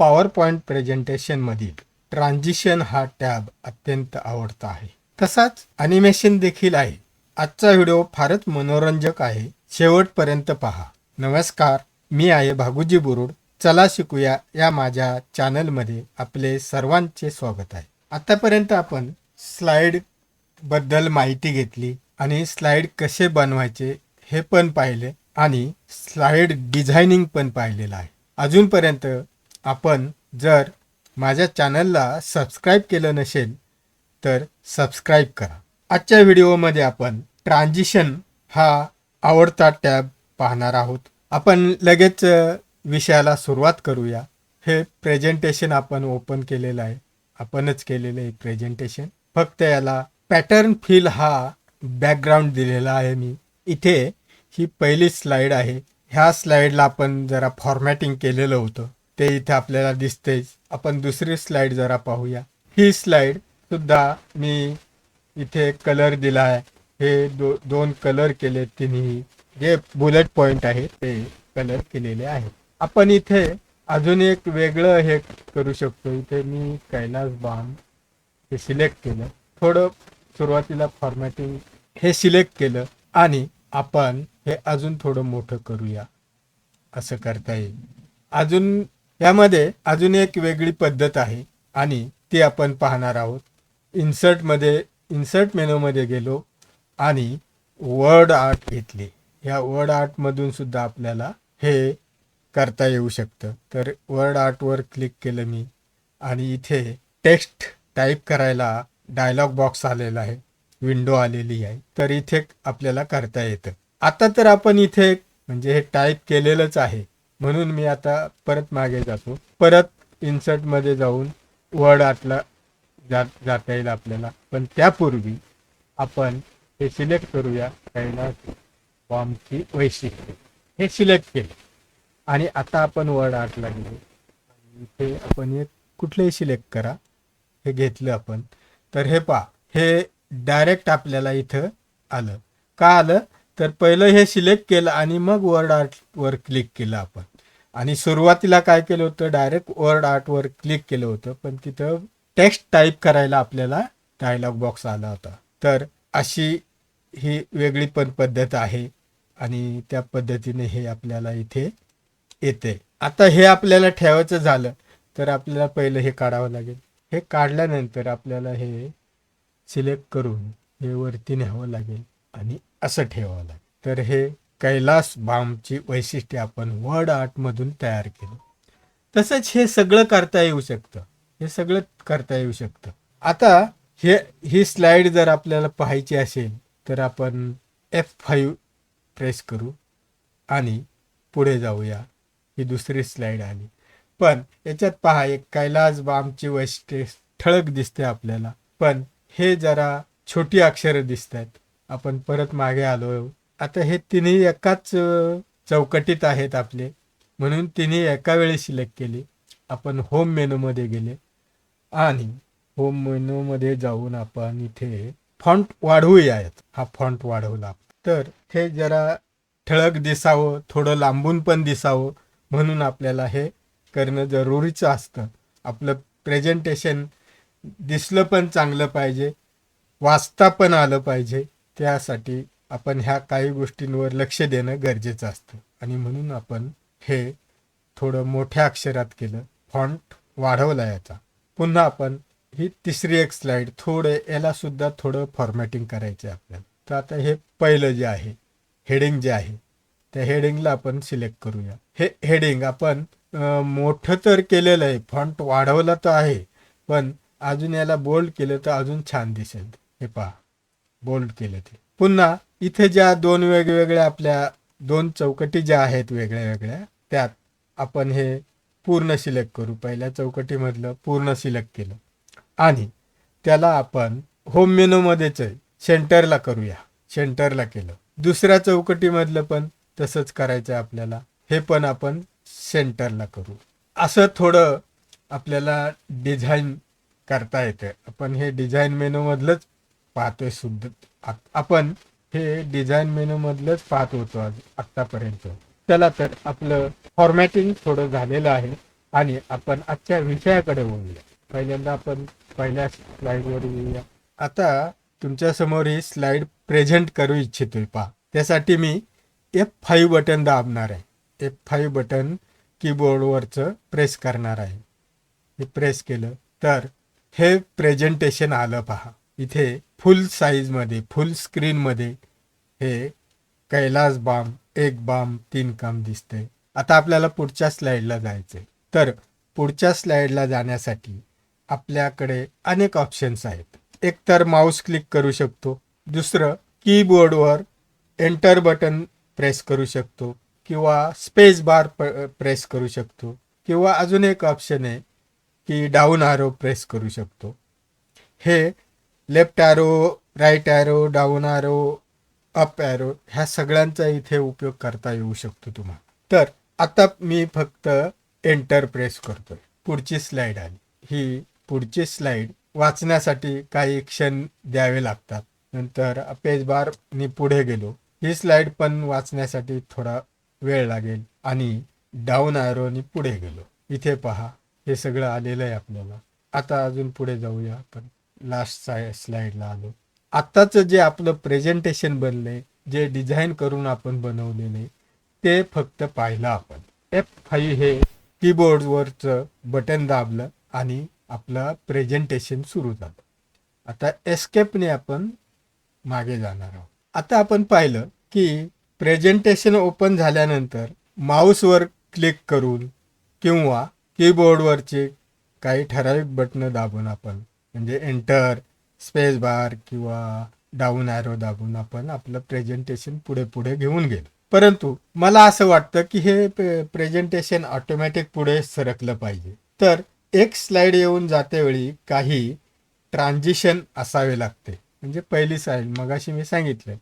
Power point प्रेझेंटेशनमधील transition हा tab अत्यंत आवडता आहे. तसाच अॅनिमेशन देखील आहे. आजचा व्हिडिओ फारच मनोरंजक आहे. शेवटपर्यंत पहा. नमस्कार. मी आहे भागुजी बुरुड. चला शिकूया या माझ्या चॅनलमध्ये आपले सर्वांचे स्वागत आहे. आतापर्यंत आपण स्लाइडबद्दल माहिती घेतली आणि स्लाइड कसे बनवायचे हे पण पाहिले आणि स्लाइड डिझायनिंग पण पाहिलेलं आहे. अजूनपर्यंत आपण जर माझ्या चॅनलला सबस्क्राईब केलं नसेल तर सबस्क्राईब करा. आजच्या व्हिडिओमध्ये आपण ट्रान्झिशन हा आवडता टॅब पाहणार आहोत. आपण लगेच विषयाला सुरुवात करूया. हे प्रेझेंटेशन आपण ओपन केलेलं आहे. आपणच केलेलं आहे प्रेझेंटेशन. फक्त याला पॅटर्न फील हा बॅकग्राऊंड दिलेला आहे मी. इथे ही पहिली स्लाइड आहे. ह्या स्लाइडला आपण जरा फॉर्मॅटिंग केलेलं होतं. ते इथे आपल्याला दिसतेच आपण दुसरी स्लाइड जरा पाहूया. ही स्लाइड सुद्धा मी इथे कलर दिला आहे. हे दो दोन कलर केले तिन्ही. जे बुलेट पॉइंट आहे ते कलर केलेले आहे. आपण इथे अजून एक वेगळं हे करू शकतो. इथे मी कैलास बाम हे सिलेक्ट केलं. थोडं सुरुवातीला फॉर्मॅटिंग हे सिलेक्ट केलं आणि आपण हे अजून थोडं मोठं करूया. असं करता येईल. अजून यामध्ये अजून एक वेगळी पद्धत आहे आणि ती आपण पाहणार आहोत. इन्सर्टमध्ये इन्सर्ट मेनूमध्ये गेलो आणि वर्ड आर्ट घेतली. ह्या वर्ड आर्टमधून सुद्धा आपल्याला हे करता येऊ शकतं. तर वर्ड आर्टवर क्लिक केलं मी आणि इथे टेक्स्ट टाईप करायला डायलॉग बॉक्स आलेला आहे. विंडो आलेली आहे. तर इथे आपल्याला करता येतं. आता तर आपण इथे म्हणजे हे टाईप केलेलंच आहे. म्हणून मी आता परत मागे जातो. परत इन्सर्टमध्ये जाऊन वर्ड आर्टला जात जाता येईल आपल्याला. पण त्यापूर्वी आपण हे सिलेक्ट करूया. कैलास फॉर्मची वैशिष्ट्ये. हे सिलेक्ट केले. आणि आता आपण वर्ड आर्टला गेलो इथे आपण एक कुठलंही सिलेक्ट करा. हे घेतलं आपण. तर हे पहा. हे डायरेक्ट आपल्याला इथं आलं. का आलं? तर पहिलं हे सिलेक्ट केलं आणि मग वर्ड आर्टवर क्लिक केलं आपण. आणि सुरुवातीला काय केलं होतं डायरेक्ट वर्ड आर्टवर क्लिक केलं होतं पण तिथं टेक्स्ट टाईप करायला आपल्याला डायलॉग बॉक्स आला होता. तर अशी ही वेगळी पण पद्धत आहे आणि त्या पद्धतीने हे आपल्याला इथे येते. आता हे आपल्याला ठेवायचं झालं तर आपल्याला पहिलं हे काढावं लागेल. हे काढल्यानंतर आपल्याला हे सिलेक्ट करून हे वरती न्यावं लागेल आणि असं ठेवावं लागेल. तर हे कैलास बामची वैशिष्ट्ये आपण वर्ड आर्टमधून तयार केलं. तसंच हे सगळं करता येऊ शकतं. हे सगळं करता येऊ शकतं. आता हे ही स्लाइड जर आपल्याला पाहायची असेल तर आपण एफ फाईव्ह प्रेस करू आणि पुढे जाऊया. ही दुसरी स्लाइड आली. पण याच्यात पहा एक कैलास बामची वैशिष्ट्ये ठळक दिसते आपल्याला. पण हे जरा छोटी अक्षरं दिसत आहेत आपण परत मागे आलो आता हे तिन्ही एकाच चौकटीत आहेत आपले. म्हणून तिन्ही एका वेळी सिलेक्ट केली. आपण होम मेनूमध्ये गेले. आणि होम मेनूमध्ये जाऊन आपण इथे फॉन्ट वाढवूयात. हा फॉन्ट वाढवला. तर हे जरा ठळक दिसावं थोडं लांबून पण दिसावं. म्हणून आपल्याला हे करणं जरुरीचं असतं. आपलं प्रेझेंटेशन दिसलं पण चांगलं पाहिजे. वाचता पण आलं पाहिजे. त्यासाठी आपण ह्या काही गोष्टींवर लक्ष देणं गरजेचं असतं. आणि म्हणून आपण हे थोडं मोठ्या अक्षरात केलं. फॉन्ट वाढवला याचा. पुन्हा आपण ही तिसरी एक स्लाईड थोडं याला सुद्धा थोडं फॉर्मॅटिंग करायचं आहे आपल्याला. तर आता हे पहिलं जे आहे हेडिंग जे आहे त्या हेडिंगला आपण सिलेक्ट करूया. हे हेडिंग आपण मोठं तर केलेलं आहे फॉन्ट वाढवला तर आहे पण अजून याला बोल्ड केलं तर अजून छान दिसेल. हे पहा बोल्ड केलं ते. पुन्हा इथे ज्या दोन वेगवेगळ्या आपल्या दोन चौकटी ज्या आहेत वेगळ्या वेगळ्या त्यात आपण हे पूर्ण सिलेक्ट करू. पहिल्या चौकटीमधलं पूर्ण सिलेक्ट केलं. आणि त्याला आपण होम मेनूमध्येच आहे सेंटरला करूया. सेंटरला केलं. दुसऱ्या चौकटीमधलं पण तसंच करायचं आहे आपल्याला. हे पण आपण सेंटरला करू. असं थोडं आपल्याला डिझाईन करता येतं. आपण हे डिझाईन मेनूमधलंच पाहतोय सुद्धा. आपण हे डिझाईन मेनूमधलंच पाहत होतो आज आत्तापर्यंत. चला तर आपलं फॉर्मॅटिंग थोडं झालेलं आहे आणि आपण आजच्या विषयाकडे बोलूया पहिल्यांदा आपण पहिल्या स्लाइडवर येऊया. आता तुमच्यासमोर ही स्लाइड प्रेझेंट करू इच्छितोय पहा. त्यासाठी मी एफ फाईव्ह बटन दाबणार आहे. एफ फाईव्ह बटन कीबोर्डवरचं प्रेस करणार आहे. हे प्रेस केलं. तर हे प्रेझेंटेशन आलं पहा. इथे फुल साईजमध्ये फुल स्क्रीनमध्ये हे कैलास बाम एक बाम तीन काम दिसते आता आपल्याला पुढच्या स्लाइडला जायचंय. तर पुढच्या स्लाइडला जाण्यासाठी आपल्याकडे अनेक ऑप्शन्स आहेत. एक तर माऊस क्लिक करू शकतो. दुसरं कीबोर्डवर एंटर बटन प्रेस करू शकतो. किंवा स्पेस बार प्रेस करू शकतो. किंवा अजून एक ऑप्शन आहे की डाऊन आरो प्रेस करू शकतो. हे left arrow right arrow down arrow up arrow ह्या सगळ्यांचा इथे उपयोग करता येऊ शकतो तुम्हाला. तर आता मी फक्त एंटर प्रेस करतोय. पुढची स्लाईड आली. ही पुढची स्लाईड वाचण्यासाठी काही क्षण द्यावे लागतात. नंतर पेज बार मी पुढे गेलो. ही स्लाईड पण वाचण्यासाठी थोडा वेळ लागेल आणि डाऊन ॲरोनी पुढे गेलो. इथे पहा हे सगळं आलेलं आहे आपल्याला. आता अजून पुढे जाऊया आपण. लास्ट साय स्लाइडला आलो. आत्ताचं जे आपलं प्रेझेंटेशन बनलंय जे डिझाईन करून आपण बनवलेले ते फक्त पाहिलं आपण. एफ फाईव्ह हे कीबोर्डवरचं बटन दाबलं आणि आपलं प्रेझेंटेशन सुरू झालं. आता एस्केपने आपण मागे जाणार आहोत. आता आपण पाहिलं की प्रेझेंटेशन ओपन झाल्यानंतर माऊसवर क्लिक करून किंवा कीबोर्डवरचे काही ठराविक बटणं दाबून आपण म्हणजे एंटर स्पेस बार किंवा डाऊन ॲरो दाबून आपण आपलं प्रेझेंटेशन पुढे पुढे घेऊन गेलो. परंतु मला असं वाटतं की हे प्रेझेंटेशन ऑटोमॅटिक पुढे सरकलं पाहिजे. तर एक स्लाइड येऊन जातेवेळी काही ट्रान्झिशन असावे लागते. म्हणजे पहिली स्लाईड मगाशी मी सांगितलं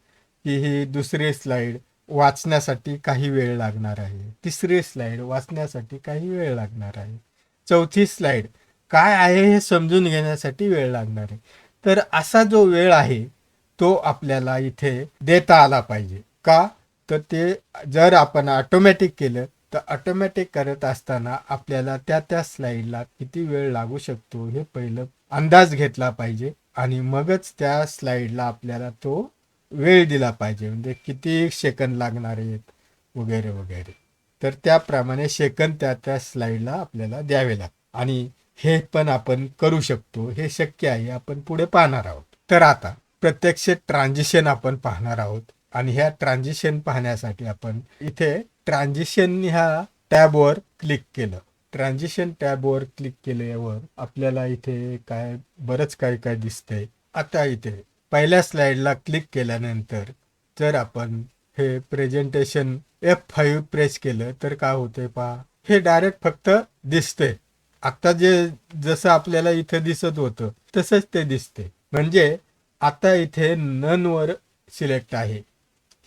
की ही दुसरी स्लाईड वाचण्यासाठी काही वेळ लागणार आहे. तिसरी स्लाईड वाचण्यासाठी काही वेळ लागणार आहे. चौथी स्लाईड काय आहे हे समजून घेण्यासाठी वेळ लागणार आहे. तर असा जो वेळ आहे तो आपल्याला इथे देता आला पाहिजे. का? तर ते जर आपण ऑटोमॅटिक केलं तर ऑटोमॅटिक करत असताना आपल्याला त्या त्या स्लाईडला किती वेळ लागू शकतो हे पहिलं अंदाज घेतला पाहिजे आणि मगच त्या स्लाईडला आपल्याला तो वेळ दिला पाहिजे. म्हणजे किती सेकंद लागणार आहेत वगैरे वगैरे. तर त्याप्रमाणे सेकंद त्या त्या स्लाईडला आपल्याला द्यावे लागतात. आणि हे पण आपण करू शकतो हे शक्य आहे आपण पुढे पाहणार आहोत. तर आता प्रत्यक्ष ट्रान्झिशन आपण पाहणार आहोत आणि ह्या ट्रान्झिशन पाहण्यासाठी आपण इथे ट्रान्झिशन ह्या टॅबवर क्लिक केलं. ट्रान्झिशन टॅबवर क्लिक केल्यावर आपल्याला इथे काय बरंच काय काय दिसतंय. आता इथे पहिल्या स्लाइडला क्लिक केल्यानंतर जर आपण हे प्रेझेंटेशन एफ फाईव्ह प्रेस केलं तर काय होतंय पहा? हे डायरेक्ट फक्त दिसतंय. आता जे जसं आपल्याला इथं दिसत होतं तसंच ते दिसते. म्हणजे आता इथे ननवर सिलेक्ट आहे.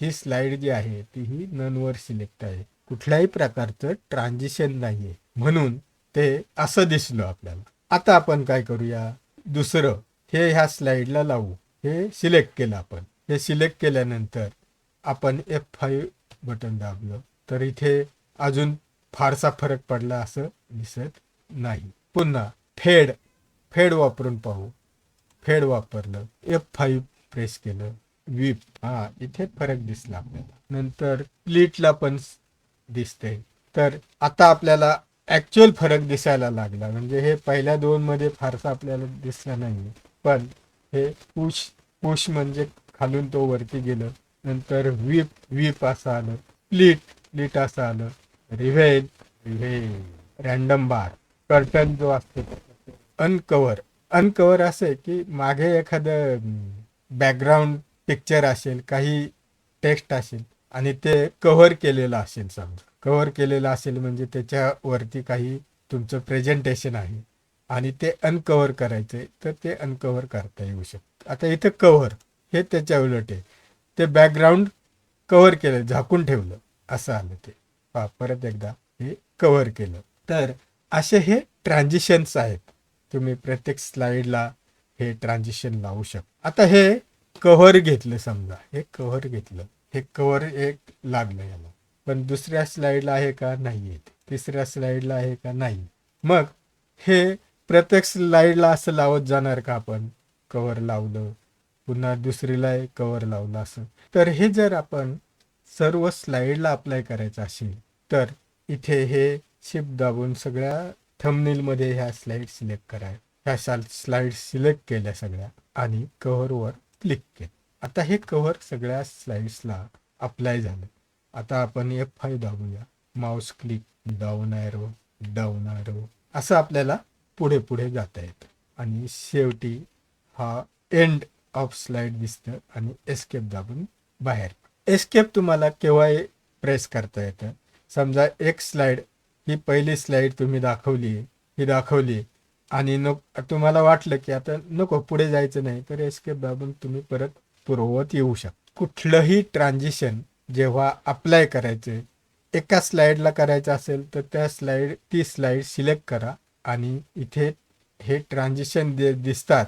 ही स्लाइड जी आहे ती ही ननवर सिलेक्ट आहे. कुठल्याही प्रकारचं ट्रान्झिशन नाहीये. म्हणून ते असं दिसलं आपल्याला. आता आपण काय करूया? दुसरं हे ह्या स्लाइडला लावू. हे सिलेक्ट केलं आपण. हे सिलेक्ट केल्यानंतर आपण एफ फाईव्ह बटन दाबलं. तर इथे अजून फारसा फरक पडला असं दिसत नाही. पुन्हा फेड. फेड वापरून पाहू. फेड वापरलं. एफ फाईव्ह प्रेस केलं. विप हा इथे फरक दिसला आपल्याला. नंतर प्लीटला पण दिसते तर आता आपल्याला ऍक्च्युअल फरक दिसायला लागला. म्हणजे हे पहिल्या दोन मध्ये फारसा आपल्याला दिसला नाही पण हे पुश पुश म्हणजे खालून तो वरती गेलं. नंतर व्हीप व्हीप असं आलं. प्लीट प्लीट असं आलं. रिव्हेल रिव्हेल रॅन्डम बार कर्टन जो असतो अनकवर अनकवर असं आहे की मागे एखादं बॅकग्राऊंड पिक्चर असेल काही टेक्स्ट असेल आणि ते कव्हर केलेलं असेल समजा. कव्हर केलेलं असेल म्हणजे त्याच्यावरती काही तुमचं प्रेझेंटेशन आहे आणि ते अनकवर करायचं आहे तर ते अनकवर करता येऊ शकतं. आता इथं कव्हर हे त्याच्या उलट आहे. ते बॅकग्राऊंड कव्हर केलं झाकून ठेवलं असं आलं ते. परत एकदा हे कव्हर केलं. तर असे हे ट्रान्झिशन्स आहेत. तुम्ही प्रत्येक स्लाइडला हे ट्रान्झिशन लावू शकता. आता हे कव्हर घेतलं समजा. हे कव्हर घेतलं. हे कव्हर एक लागलं याला. पण दुसऱ्या स्लाइडला आहे का? नाही येत तिसऱ्या स्लाइडला आहे का? नाही. मग हे प्रत्येक स्लाइडला असं लावत जाणार का आपण? कवर लावलं. पुन्हा दुसरीला कवर लावलं असं. तर हे जर आपण सर्व स्लाइडला अप्लाय करायचं असेल तर इथे हे शिप दाबून सगळ्या थंबनेलमध्ये ह्या स्लाईड सिलेक्ट करा. ह्या स्लाईड सिलेक्ट केल्या सगळ्या आणि कव्हरवर क्लिक केलं. आता हे कव्हर सगळ्या स्लाईड्सला अप्लाय झालं. आता आपण F five दाबूया. Mouse click down arrow down arrow असं आपल्याला पुढे पुढे जाता येतं. आणि शेवटी हा एंड ऑफ स्लाईड दिसतं आणि एस्केप दाबून बाहेर. एस्केप तुम्हाला केव्हाही प्रेस करता येतं. समजा एक स्लाईड ही पहिली स्लाईड तुम्ही दाखवली ही दाखवली. आणि नक तुम्हाला वाटलं की आता नको पुढे जायचं नाही. तर एस्केप दाबून तुम्ही परत पुरवत येऊ शकता कुठलंही ट्रान्झिशन जेव्हा अप्लाय करायचं एका स्लाईडला करायचं असेल तर त्या स्लाईड ती स्लाईड सिलेक्ट करा. आणि इथे हे ट्रान्झिशन दे दिसतात.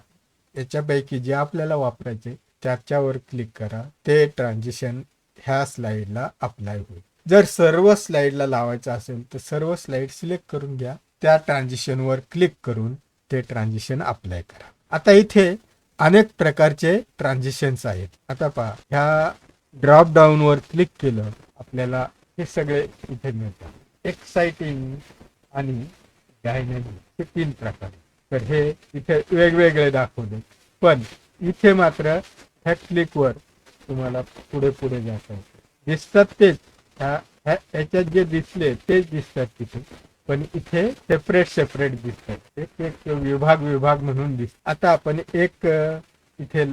याच्यापैकी जे आपल्याला वापरायचे त्याच्यावर क्लिक करा. ते ट्रान्झिशन ह्या स्लाईडला अप्लाय होईल. जर सर्व स्लाईडला लावायचं असेल तर सर्व स्लाईड सिलेक्ट करून घ्या. त्या ट्रान्झिशनवर क्लिक करून ते ट्रान्झिशन अप्लाय करा. आता इथे अनेक प्रकारचे ट्रान्झिशन्स आहेत. आता पहा ह्या ड्रॉप डाऊनवर क्लिक केलं आपल्याला हे सगळे इथे मिळतात. एक्साइटिंग आणि डायनॅमिक हे तीन प्रकार तर हे इथे वेगवेगळे दाखवले. पण इथे मात्र ह्या क्लिकवर तुम्हाला पुढे पुढे जाता दिसतात तेच. ह्या ह्याच्यात जे दिसले तेच दिसतात तिथे. पण इथे सेपरेट सेपरेट दिसतात. एक एक विभाग विभाग म्हणून दिसत आता आपण एक इथे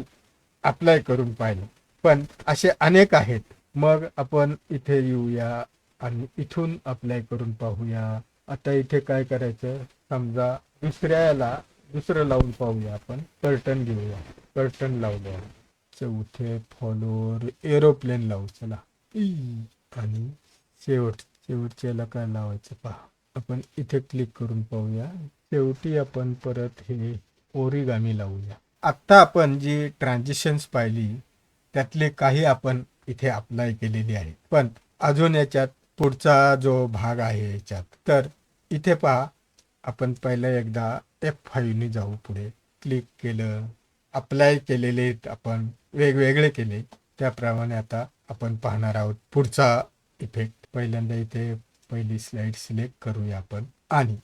अप्लाय करून पाहिलं. पण असे अनेक आहेत. मग आपण इथे येऊया आणि इथून अप्लाय करून पाहूया. आता इथे काय करायचं? समजा दुसऱ्याला दुसरं लावून पाहूया आपण. कर्टन घेऊया. कर्टन लावलं. चौथे फॉलोअर एरोप्लेन लावू. चला. आणि शेवट शेवटच्याला काय लावायचं पहा. आपण इथे क्लिक करून पाहूया. शेवटी आपण परत हे ओरिगामी लावूया. आत्ता आपण जी ट्रान्झिशन्स पाहिली त्यातले काही आपण इथे अप्लाय केलेली आहे पण अजून याच्यात पुढचा जो भाग आहे याच्यात. तर इथे पहा आपण पहिलं एकदा एफ फाईव्हनी जाऊ पुढे. क्लिक केलं. अप्लाय केलेले आहेत आपण. वेगवेगळे केले. त्याप्रमाणे आता आपण पाहणार आहोत पुढचा इफेक्ट पहिल्यांदा इथे पहिली स्लाइड सिलेक्ट करूया आपण. आणि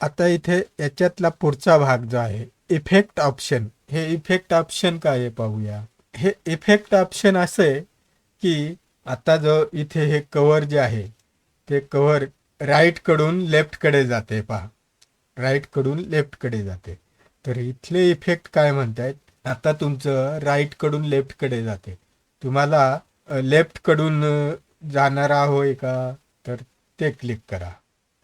आता इथे याच्यातला पुढचा भाग जो आहे इफेक्ट ऑप्शन हे इफेक्ट ऑप्शन काय आहे पाहूया. हे इफेक्ट ऑप्शन असे की आता जो इथे हे कवर जे आहे ते कवर राईटकडून लेफ्टकडे जाते पहा. राईटकडून लेफ्टकडे जाते. तर इथले इफेक्ट काय म्हणतायत? आता तुमचं राईटकडून लेफ्टकडे जाते. तुम्हाला लेफ्टकडून जाणारा होय का तर ते क्लिक करा.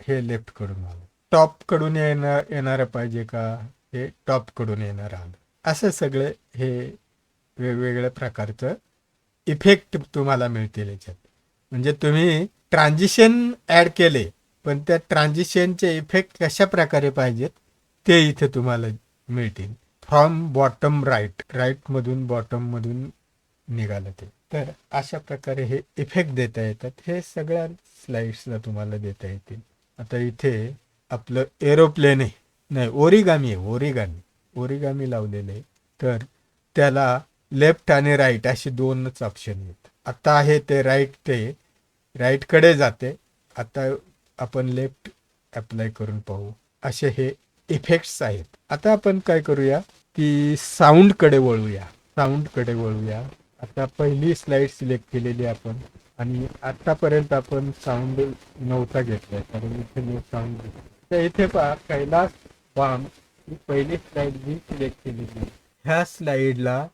हे लेफ्टकडून आलं. टॉपकडून येणार येणारं पाहिजे का? हे टॉपकडून येणार आलं. असं सगळे हे वेगवेगळ्या प्रकारचं इफेक्ट तुम्हाला मिळतील याच्यात. म्हणजे तुम्ही ट्रान्झिशन ॲड केले पण त्या ट्रान्झिशनचे इफेक्ट कशा प्रकारे पाहिजेत ते इथे तुम्हाला मिळतील. From bottom right. राईटमधून बॉटममधून निघालं ते. तर अशा प्रकारे हे इफेक्ट देता येतात. हे सगळ्या स्लाइड्सला तुम्हाला देता येतील. आता इथे आपलं एरोप्लेन आहे. नाही ओरिगामी आहे ओरिगामी ओरिगामी लावलेलं आहे. तर त्याला लेफ्ट आणि राईट असे दोनच ऑप्शन आहेत. आता आहे ते राईट ते राईटकडे जाते. आता आपण लेफ्ट अप्लाय करून पाहू. असे हे इफेक्ट्स आहेत. आता आपण काय करूया की साऊंडकडे वळूया. साऊंडकडे वळूया. आता पहिली स्लाईड सिलेक्ट केलेली आपण आणि आतापर्यंत आपण साऊंड नव्हता घेतलाय कारण इथे नो साऊंड तर इथे पहा कैलास बाम ही पहिली स्लाईड मी सिलेक्ट केलेली आहे. ह्या स्लाईडला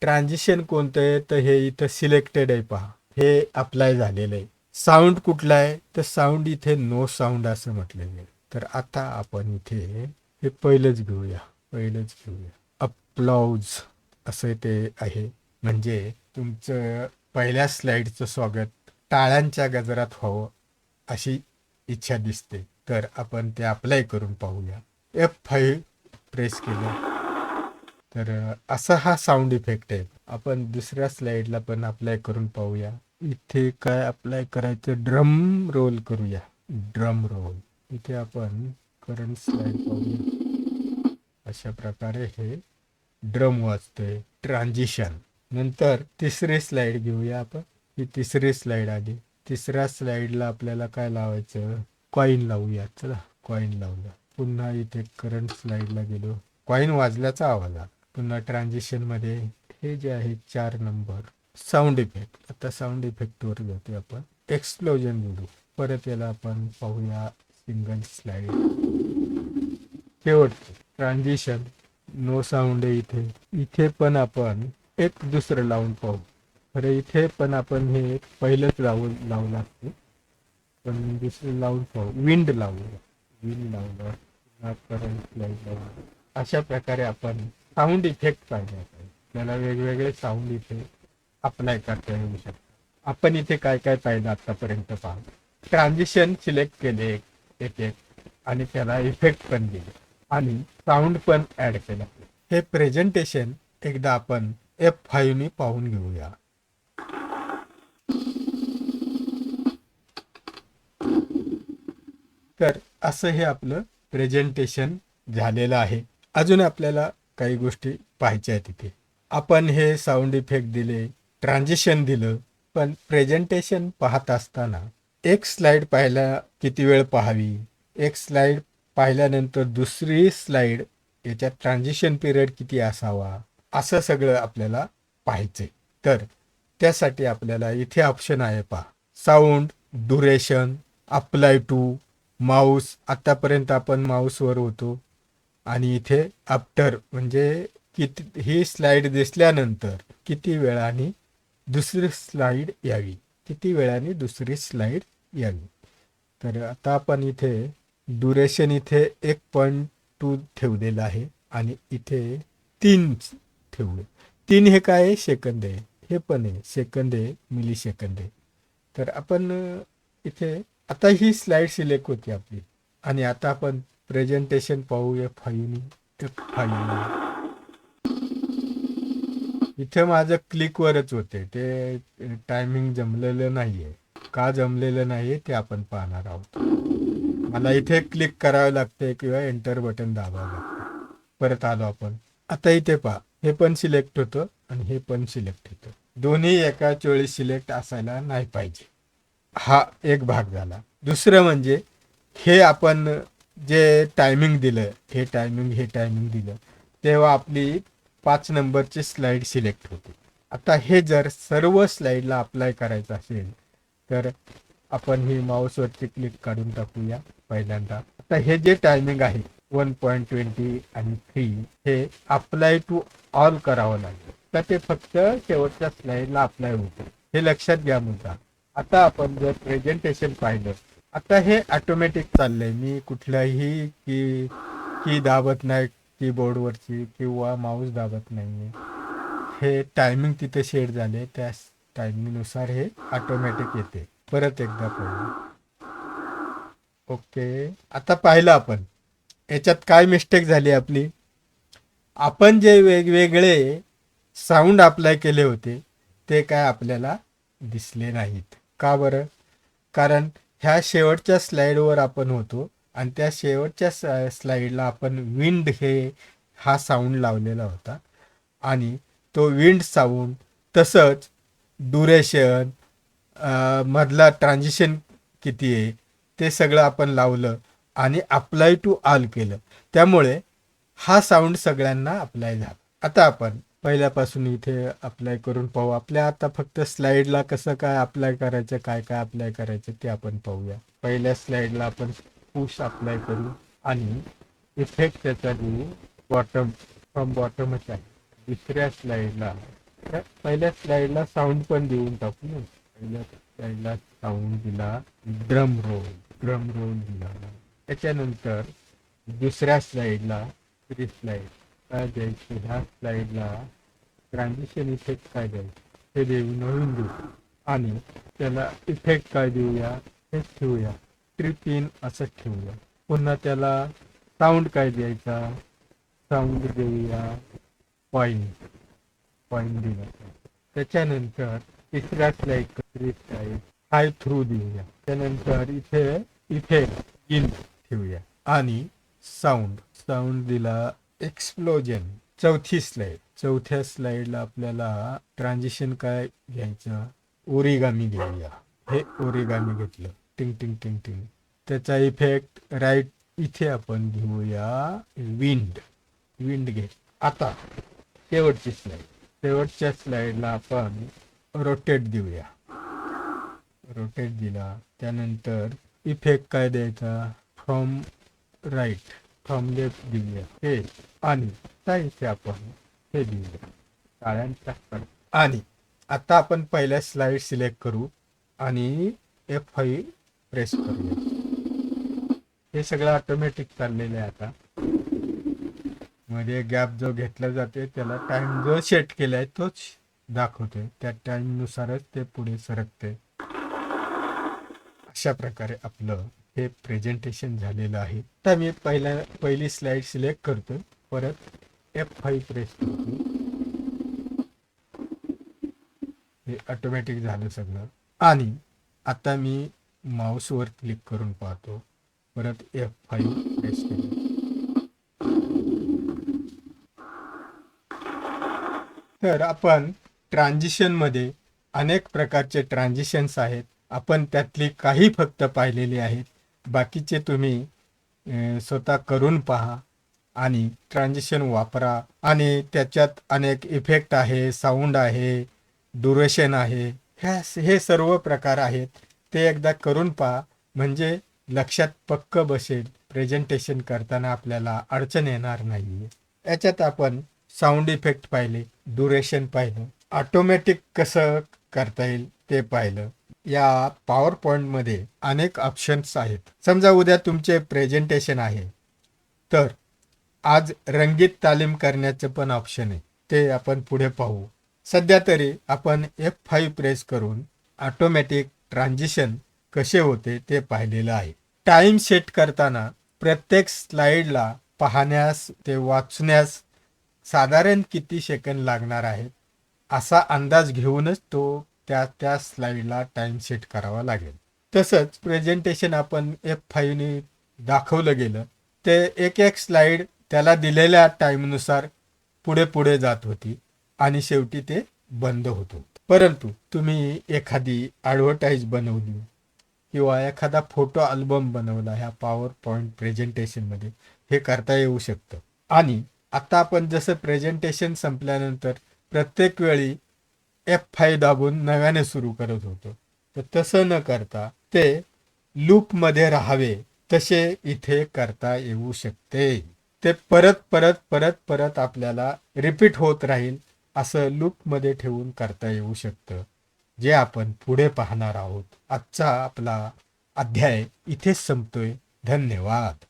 ट्रान्झिशन कोणतं आहे? तर हे इथं सिलेक्टेड आहे पहा. हे अप्लाय झालेलं आहे. साऊंड कुठला आहे? तर साऊंड इथे नो साऊंड असं म्हटलेलं आहे. तर आता आपण इथे हे पहिलंच घेऊया. पहिलंच घेऊया. अप्लाउज असं ते आहे. म्हणजे तुमचं पहिल्या स्लाइडचं स्वागत टाळ्यांच्या गजरात व्हावं अशी इच्छा दिसते. तर आपण ते अप्लाय करून पाहूया. एफ फाईव्ह प्रेस केलं. तर असा हा साऊंड इफेक्ट आहे. आपण दुसऱ्या स्लाइडला पण अप्लाय करून पाहूया. इथे काय अप्लाय करायचं? ड्रम रोल करूया. ड्रम रोल इथे आपण करंट स्लाइड पाहूया. अशा प्रकारे हे ड्रम वाजतोय. ट्रान्झिशन नंतर तिसरी स्लाईड घेऊया आपण. ही तिसरी स्लाईड आली. तिसऱ्या स्लाईडला आपल्याला काय लावायचं? कॉईन लावूया चला कॉईन लावलं पुन्हा इथे करंट स्लाईडला गेलो. कॉईन वाजल्याचा आवाज आला. पुन्हा ट्रान्झिशनमध्ये हे जे आहे चार नंबर साऊंड इफेक्ट आता साऊंड इफेक्टवर जातो आपण. एक्सप्लोजन बोलू परत याला आपण पाहूया सिंगल स्लाईड शेवटचं. ट्रान्झिशन नो साऊंड आहे इथे. इथे पण आपण एक दुसरं लावून पाहू. खरं इथे पण आपण हे पहिलंच लावून लावू लागते पण दुसरं लावून पाहू. विंड लावू विंड लावलं करंट लावलं अशा प्रकारे आपण साऊंड इफेक्ट पाहिजे. आपल्याला वेगवेगळे साऊंड इथे अप्लाय करता येऊ शकतात. आपण इथे काय काय पाहिलं आतापर्यंत पाहू. ट्रान्झिशन सिलेक्ट केले एक एक एक. आणि त्याला इफेक्ट पण दिले. आणि साऊंड पण ऍड केला. हे प्रेझेंटेशन एकदा आपण एफ फाईव्हनी पाहून घेऊया. तर असं हे आपलं प्रेझेंटेशन झालेलं आहे. अजून आपल्याला काही गोष्टी पाहायच्या आहेत तिथे आपण हे साऊंड इफेक्ट दिले ट्रान्झिशन दिलं पण प्रेझेंटेशन पाहत असताना एक स्लाइड पाहायला किती वेळ पाहावी? एक स्लाइड पाहिल्यानंतर दुसरी स्लाइड याच्यात ट्रान्झिशन पिरियड किती असावा? असं सगळं आपल्याला पाहायचंय. तर त्यासाठी आपल्याला इथे ऑप्शन आहे पहा. Sound duration apply to mouse आतापर्यंत आपण माऊसवर होतो. आणि इथे आफ्टर म्हणजे किती ही स्लाईड दिसल्यानंतर किती वेळाने दुसरी स्लाईड यावी? किती वेळाने दुसरी स्लाईड यावी? तर आता आपण इथे ड्युरेशन इथे एक पॉईंट टू ठेवलेलं आहे. आणि इथे तीन ठेवले तीन हे काय आहे? सेकंद. आहे हे पण आहे. सेकंद आहे मिली सेकंद आहे तर आपण इथे आता ही स्लाइड सिलेक्ट होती आपली. आणि आता आपण प्रेझेंटेशन पाहू एफ फाईव्हनी एफ इथे माझं क्लिकवरच होते. ते टायमिंग जमलेलं नाहीये. का जमलेलं नाही ते आपण पाहणार आहोत. मला इथे क्लिक करावं लागते किंवा एंटर बटन दाबावं लागतं परत आलो आपण. आता इथे पहा. हे पण सिलेक्ट होतं आणि हे पण सिलेक्ट होतं. दोन्ही एकाच वेळी सिलेक्ट असायला नाही पाहिजे. हा एक भाग झाला. दुसरं म्हणजे हे आपण जे टायमिंग दिलं हे टायमिंग हे टायमिंग दिलं तेव्हा आपली पाच नंबरची स्लाईड सिलेक्ट होते. आता हे जर सर्व स्लाईडला अप्लाय करायचं असेल तर आपण ही माऊसवरची क्लिक काढून टाकूया पहिल्यांदा. आता हे जे टायमिंग आहे वन पॉईंट ट्वेंटी आणि थ्री हे अप्लाय टू ऑल करावं लागेल. तर ते फक्त शेवटच्या स्लाइडला अप्लाय होते. हे लक्षात घ्या मुद्दा. आता आपण जर प्रेझेंटेशन पाहिलं आता हे ऑटोमॅटिक चाललंय. मी कुठल्याही की की दाबत नाही कीबोर्डवरची किंवा माऊस दाबत नाही हे टायमिंग तिथे शेड झाले. त्या टायमिंगनुसार हे ऑटोमॅटिक येते. परत एकदा पाहू. ओके आता पाहिलं आपण. याच्यात काय मिस्टेक झाली आपली? आपण जे वेगवेगळे साऊंड अप्लाय केले होते ते काय आपल्याला दिसले नाहीत. का बरं? कारण ह्या शेवटच्या स्लाईडवर आपण होतो आणि त्या शेवटच्या स्लाईडला आपण विंड हे हा साऊंड लावलेला होता. आणि तो विंड साऊंड तसंच ड्युरेशन मधला ट्रान्झिशन किती आहे ते सगळं आपण लावलं. आणि अप्लाय टू ऑल केलं. त्यामुळे हा साऊंड सगळ्यांना अप्लाय झाला. आता आपण पहिल्यापासून इथे अप्लाय करून पाहू. आपल्या आता फक्त स्लाइडला कसं काय अप्लाय करायचं काय काय अप्लाय करायचं ते आपण पाहूया. पहिल्या स्लाइडला आपण पुश अप्लाय करू आणि इफेक्ट त्याचा देऊ बॉटम फ्रॉम बॉटमच आहे. दुसऱ्या स्लाइडला तर पहिल्या स्लाइडला साऊंड पण देऊन टाकू ना. पहिल्या स्लाइडला साऊंड दिला ड्रम रोल ड्रम रोल दिला. त्याच्यानंतर दुसऱ्या स्लाइडला तिसरी स्लाईड काय द्यायची? ह्या स्लाइडला ट्रान्झिशन इफेक्ट काय द्यायचं? हे देऊ नवीन देऊ. आणि त्याला इफेक्ट काय देऊया? हेच ठेवूया. ट्रिप इन असंच ठेवूया. पुन्हा त्याला साऊंड काय द्यायचा? साऊंड देऊया. पॉईंट पॉईंट दिला. त्याच्यानंतर तिसऱ्या स्लाईड स्लाईड हाय थ्रू देऊया. त्यानंतर इथे इथे इन ठेवूया. आणि साऊंड साऊंड दिला एक्सप्लोजन चौथी स्लाइड चौथ्या स्लाइडला आपल्याला ट्रान्झिशन काय घ्यायचं? ओरिगामी घेऊया. हे ओरिगामी घेतलं. टिंग टिंग टिंग टिंग. त्याचा इफेक्ट राईट इथे आपण घेऊया. विंड विंड घे. आता शेवटची स्लाइड शेवटच्या स्लाइडला आपण रोटेट देऊया. रोटेट दिला. त्यानंतर इफेक्ट काय द्यायचा? फ्रॉम राईट फ्रॉम लेफ्ट देऊया हे आणि त्या आपण हे देऊया टाळ्यांच्या आणि आता आपण पहिल्या स्लाइड सिलेक्ट करू आणि एफ फाईव्ह प्रेस करूया. हे सगळं ऑटोमॅटिक चाललेलं आहे आता. म्हणजे गॅप जो घेतला जाते त्याला टाइम जो सेट केला आहे तोच दाखवतोय. त्या टाइमनुसारच ते पुढे सरकते अशा प्रकारे आपलं हे प्रेझेंटेशन झालेलं आहे. तर मी पहिल्या पहिली स्लाइड सिलेक्ट करतो. परत एफ फाईव्ह प्रेस करतो. हे ऑटोमॅटिक झालं सगळं. आणि आता मी माऊसवर क्लिक करून पाहतो. परत एफ फाईव्ह प्रेस केलं. तर आपण ट्रान्झिशनमध्ये अनेक प्रकारचे ट्रान्झिशन्स आहेत. आपण त्यातली काही फक्त पाहिलेली आहेत. बाकीचे तुम्ही स्वतः करून पहा आणि ट्रान्झिशन वापरा. आणि त्याच्यात अनेक इफेक्ट आहे साऊंड आहे ड्युरेशन आहे. ह्या हे सर्व प्रकार आहेत. ते एकदा करून पहा. म्हणजे लक्षात पक्क बसेल. प्रेझेंटेशन करताना आपल्याला अडचण येणार नाही याच्यात आपण साऊंड इफेक्ट पाहिले ड्युरेशन पाहिलं. ऑटोमॅटिक कसं करता येईल ते पाहिलं. या पॉवर पॉईंटमध्ये अनेक ऑप्शन्स आहेत. समजा उद्या तुमचे प्रेझेंटेशन आहे. तर आज रंगीत तालीम करण्याचं पण ऑप्शन आहे. ते आपण पुढे पाहू. सध्या तरी आपण एफ फाईव्ह प्रेस करून ऑटोमॅटिक ट्रान्झिशन कसे होते ते पाहिलेलं आहे. टाइम सेट करताना प्रत्येक स्लाइडला पाहण्यास ते वाचण्यास साधारण किती सेकंद लागणार आहेत असा अंदाज घेऊनच तो त्या त्या स्लाईडला टाइम सेट करावा लागेल. तसंच प्रेझेंटेशन आपण एफ फाईव्हने दाखवलं गेलं. ते एक एक स्लाईड त्याला दिलेल्या टाईमनुसार पुढे पुढे जात होती आणि शेवटी ते बंद होत होतं. परंतु तुम्ही एखादी ॲडव्हर्टाईज बनवली किंवा एखादा फोटो अल्बम बनवला ह्या पॉवर पॉईंट प्रेझेंटेशनमध्ये हे करता येऊ शकतं. आणि आता आपण जसं प्रेझेंटेशन संपल्यानंतर प्रत्येक वेळी एफ फाय दाबून नव्याने सुरू करत होतो. तर तसं न करता ते लूपमध्ये राहावे तसे इथे करता येऊ शकते. ते परत परत परत परत आपल्याला रिपीट होत राहील असं लूपमध्ये ठेवून करता येऊ शकतं. जे आपण पुढे पाहणार आहोत. आजचा आपला अध्याय इथेच संपतोय. धन्यवाद.